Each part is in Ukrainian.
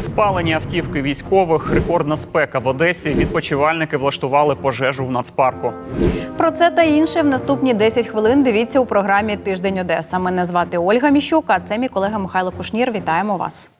Спалені автівки військових, рекордна спека в Одесі. Відпочивальники влаштували пожежу в нацпарку. Про це та інше в наступні 10 хвилин дивіться у програмі Тиждень Одеса. Мене звати Ольга Міщук, а це мій колега Михайло Кушнір. Вітаємо вас.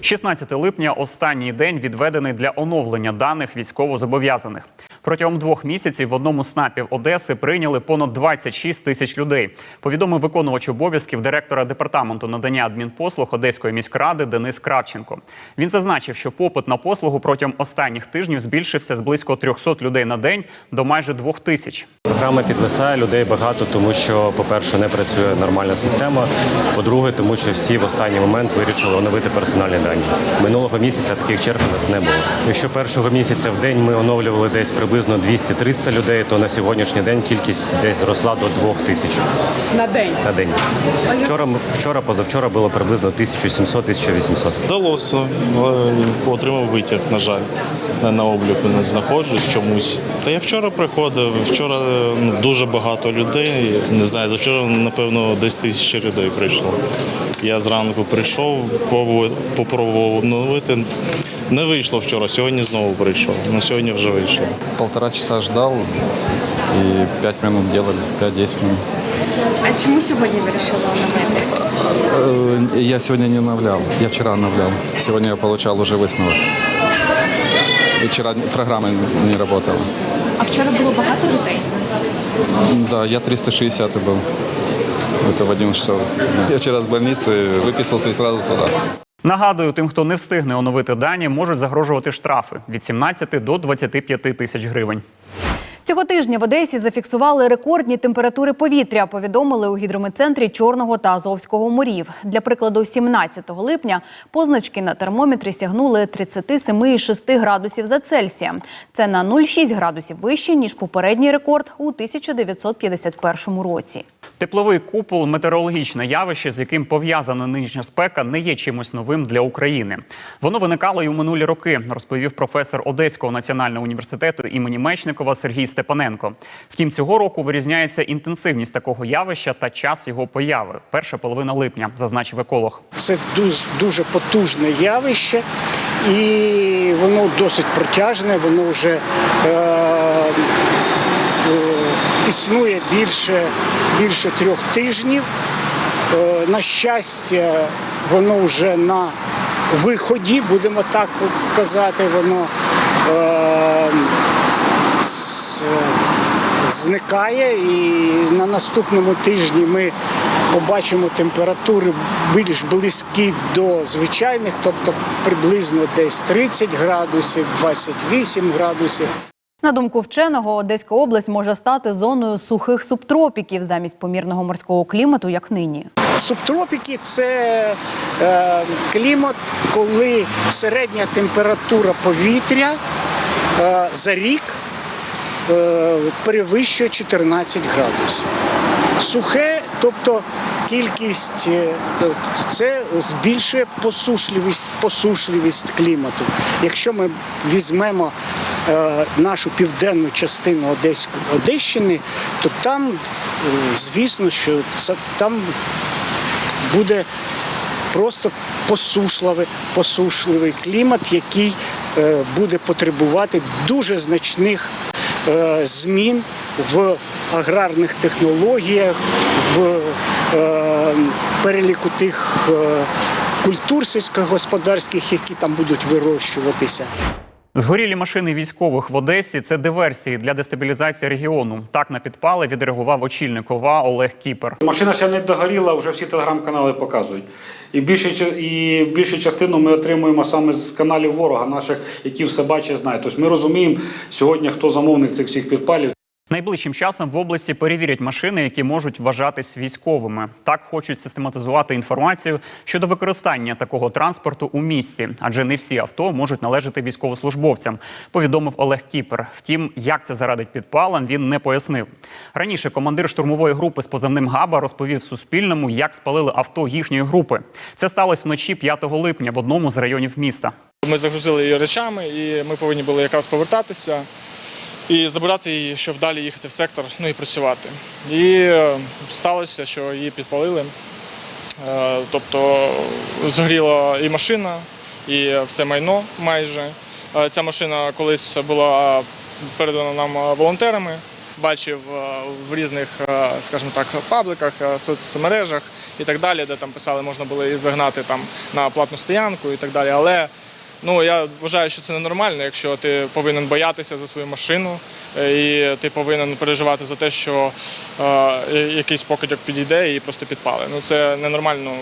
16 липня останній день відведений для оновлення даних військовозобов'язаних. Протягом двох місяців в одному з СНАПів Одеси прийняли понад 26 тисяч людей. Повідомив виконувач обов'язків директора департаменту надання адмінпослуг Одеської міськради Денис Кравченко. Він зазначив, що попит на послугу протягом останніх тижнів збільшився з близько 300 людей на день до майже 2 тисяч. Програма підвисає людей багато, тому що, по-перше, не працює нормальна система. По-друге, тому що всі в останній момент вирішили оновити персональні дані. Минулого місяця таких черг у нас не було. Якщо першого місяця в день ми оновлювали десь приблизно 200-300 людей, то на сьогоднішній день кількість десь зросла до 2 тисяч на день. на день. Вчора, вчора, позавчора було приблизно 1700-1800. Вдалося, отримав витяг, на жаль. На обліку не знаходжусь чомусь. Та я вчора приходив, вчора ну, дуже багато людей. Не знаю, завчора, напевно, десь тисячі людей прийшло. Я зранку прийшов, пробував- попробував обновити. Не вийшло вчора, сьогодні знову прийшов. Ну сьогодні вже вийшло. Полтора часа ждал и пять минут делали, 5-10 минут. А чому сьогодні вирішили оновити? Э, Я сегодня не обновлял, я вчера обновлял. Сегодня я получал уже высновок. И вчера программа не работала. А вчора було багато людей. Да, я 360 был. Это в 11 часов. Я вчера с больницы выписался и сразу сюда. Нагадую, тим, хто не встигне оновити дані, можуть загрожувати штрафи від 17 до 25 тисяч гривень. Цього тижня в Одесі зафіксували рекордні температури повітря. Повідомили у гідрометцентрі Чорного та Азовського морів. Для прикладу, 17 липня позначки на термометрі сягнули 37,6 градусів за Цельсієм. Це на 0,6 градусів вище ніж попередній рекорд у 1951 році. Тепловий купол метеорологічне явище, з яким пов'язана нинішня спека, не є чимось новим для України. Воно виникало й у минулі роки, розповів професор Одеського національного університету імені Мечникова Сергій Степаненко. Втім, цього року вирізняється інтенсивність такого явища та час його появи. Перша половина липня, зазначив еколог. Це дуже, потужне явище, і воно досить протяжне, воно вже е, існує більше, більше трьох тижнів. Е, на щастя, воно вже на виході, будемо так казати, воно е, зникає, і на наступному тижні ми побачимо температури більш близькі до звичайних, тобто приблизно десь 30 градусів, 28 градусів. На думку вченого, Одеська область може стати зоною сухих субтропіків замість помірного морського клімату, як нині. Субтропіки це е, клімат, коли середня температура повітря е, за рік е, перевищує 14 градусів. Сухе, тобто кількість е, це збільшує посушливість, посушливість клімату. Якщо ми візьмемо нашу південну частину Одеської Одещини, то там, е, звісно, що це там буде просто посушливий, посушливий клімат, який е, буде потребувати дуже значних е, змін в аграрних технологіях, в е, переліку тих е, культур сільськогосподарських, які там будуть вирощуватися. Згорілі машини військових в Одесі це диверсії для дестабілізації регіону. Так на підпали відреагував очільник ОВА Олег Кіпер. Машина ще не догоріла, вже всі телеграм-канали показують. І більшу, і більшу частину ми отримуємо саме з каналів ворога наших, які все бачать, знають. Тобто ми розуміємо сьогодні, хто замовник цих всіх підпалів. Найближчим часом в області перевірять машини, які можуть вважатись військовими. Так хочуть систематизувати інформацію щодо використання такого транспорту у місті, адже не всі авто можуть належати військовослужбовцям. Повідомив Олег Кіпер. Втім, як це зарадить підпалам, він не пояснив. Раніше командир штурмової групи з позивним Габа розповів Суспільному, як спалили авто їхньої групи. Це сталося вночі 5 липня в одному з районів міста. Ми загрузили її речами, і ми повинні були якраз повертатися і забирати її, щоб далі їхати в сектор, ну і працювати. І е, сталося, що її підпалили. Е, Тобто згоріла і машина, і все майно майже. Е, Ця машина колись була передана нам волонтерами. Бачив в різних, скажімо так, пабликах, соцмережах і так далі, де там писали, можна було її загнати там на платну стоянку і так далі. Але ну я вважаю, що це ненормально, якщо ти повинен боятися за свою машину е, і ти повинен переживати за те, що е, якийсь покидьок підійде і просто підпали. Ну це ненормально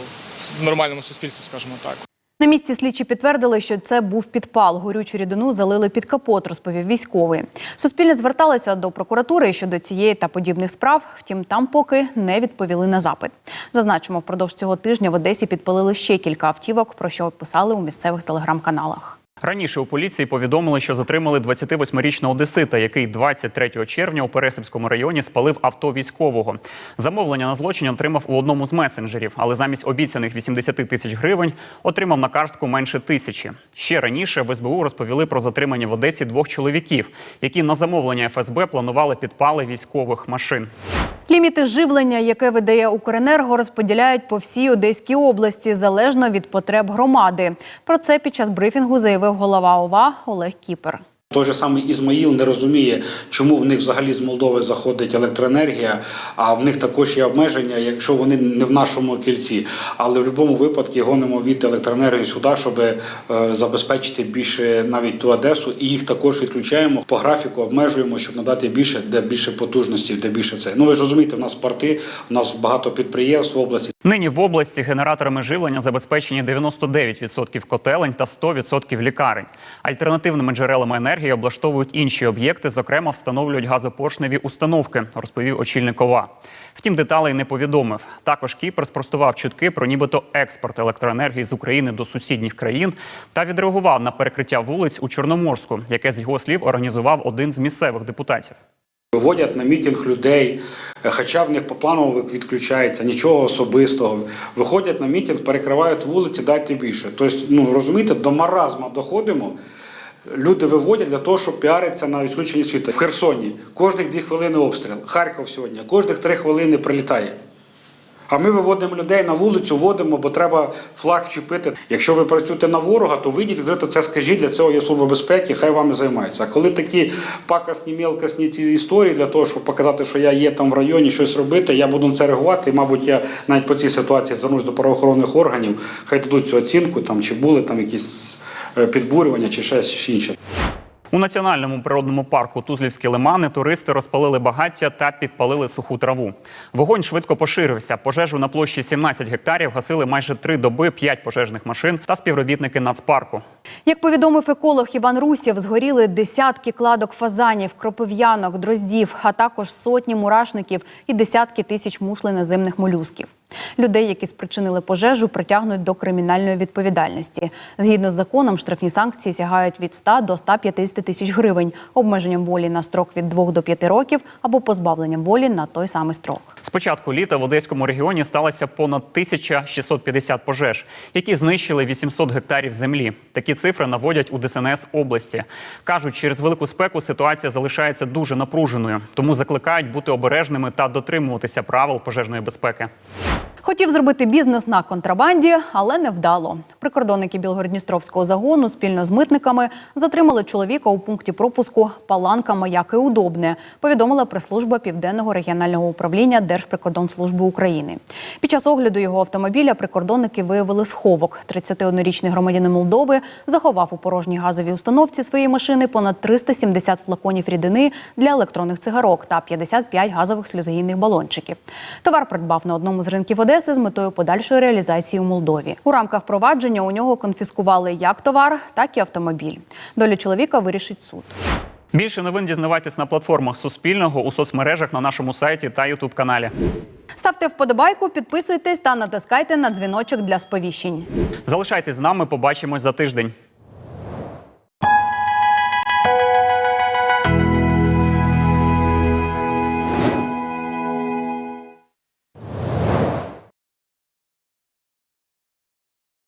в нормальному суспільстві, скажімо так. На місці слідчі підтвердили, що це був підпал. Горючу рідину залили під капот, розповів військовий. Суспільне зверталося до прокуратури щодо цієї та подібних справ. Втім, там поки не відповіли на запит. Зазначимо, впродовж цього тижня в Одесі підпалили ще кілька автівок, про що писали у місцевих телеграм-каналах. Раніше у поліції повідомили, що затримали 28-річного одесита, який 23 червня у Пересипському районі спалив авто військового. Замовлення на злочин отримав у одному з месенджерів, але замість обіцяних 80 тисяч гривень отримав на картку менше тисячі. Ще раніше в СБУ розповіли про затримання в Одесі двох чоловіків, які на замовлення ФСБ планували підпали військових машин. Ліміти живлення, яке видає Укренерго, розподіляють по всій Одеській області залежно від потреб громади. Про це під час брифінгу заявив голова ОВА Олег Кіпер. Той же самий Ізмаїл не розуміє, чому в них взагалі з Молдови заходить електроенергія, а в них також є обмеження, якщо вони не в нашому кільці. Але в будь-якому випадку гонимо від електроенергії сюди, щоб е, забезпечити більше навіть ту Одесу, і їх також відключаємо по графіку, обмежуємо, щоб надати більше, де більше потужності, де більше це. Ну ви ж розумієте, в нас порти, у нас багато підприємств в області. Нині в області генераторами живлення забезпечені 99% котелень та 100% лікарень. Альтернативними джерелами енергії облаштовують інші об'єкти, зокрема встановлюють газопоршневі установки, розповів очільник ОВА. Втім, деталей не повідомив. Також Кіпр спростував чутки про нібито експорт електроенергії з України до сусідніх країн та відреагував на перекриття вулиць у Чорноморську, яке з його слів організував один з місцевих депутатів. Виводять на мітинг людей, хоча в них по плану відключається, нічого особистого. Виходять на мітинг, перекривають вулиці, дайте більше. Тобто, ну розумієте, до маразма доходимо. Люди виводять для того, щоб піаритися на відключенні світу. В Херсоні кожних дві хвилини обстріл. Харків сьогодні, кожних три хвилини прилітає. А ми виводимо людей на вулицю, вводимо, бо треба флаг вчепити. Якщо ви працюєте на ворога, то вийдіть, відкрито це скажіть, для цього є служба безпеки, хай вами займаються. А коли такі пакосні, мелкосні ці історії для того, щоб показати, що я є там в районі, щось робити, я буду на це реагувати. І, мабуть, я навіть по цій ситуації звернусь до правоохоронних органів, хай дадуть цю оцінку, там, чи були там якісь е, підбурювання, чи щось інше. У національному природному парку Тузлівські лимани туристи розпалили багаття та підпалили суху траву. Вогонь швидко поширився. Пожежу на площі 17 гектарів гасили майже три доби, п'ять пожежних машин та співробітники нацпарку. Як повідомив еколог Іван Русєв, згоріли десятки кладок фазанів, кропив'янок, дроздів, а також сотні мурашників і десятки тисяч мушленоземних молюсків. Людей, які спричинили пожежу, притягнуть до кримінальної відповідальності. Згідно з законом, штрафні санкції сягають від 100 до 150 тисяч гривень, обмеженням волі на строк від 2 до 5 років або позбавленням волі на той самий строк. З початку літа в Одеському регіоні сталося понад 1650 пожеж, які знищили 800 гектарів землі. Такі цифри наводять у ДСНС області. Кажуть, через велику спеку ситуація залишається дуже напруженою, тому закликають бути обережними та дотримуватися правил пожежної безпеки. Хотів зробити бізнес на контрабанді, але не вдало. Прикордонники Білгородністровського загону спільно з митниками затримали чоловіка у пункті пропуску Паланка Маяки Удобне. Повідомила прес-служба Південного регіонального управління Держприкордонслужби України. Під час огляду його автомобіля прикордонники виявили сховок. 31-річний громадянин Молдови заховав у порожній газовій установці своєї машини понад 370 флаконів рідини для електронних цигарок та 55 газових сльозогінних балончиків. Товар придбав на одному з ринків Одеси з метою подальшої реалізації у Молдові. У рамках провадження у нього конфіскували як товар, так і автомобіль. Долю чоловіка вирішить суд. Більше новин дізнавайтесь на платформах Суспільного у соцмережах на нашому сайті та Ютуб каналі. Ставте вподобайку, підписуйтесь та натискайте на дзвіночок для сповіщень. Залишайтесь з нами. Побачимось за тиждень.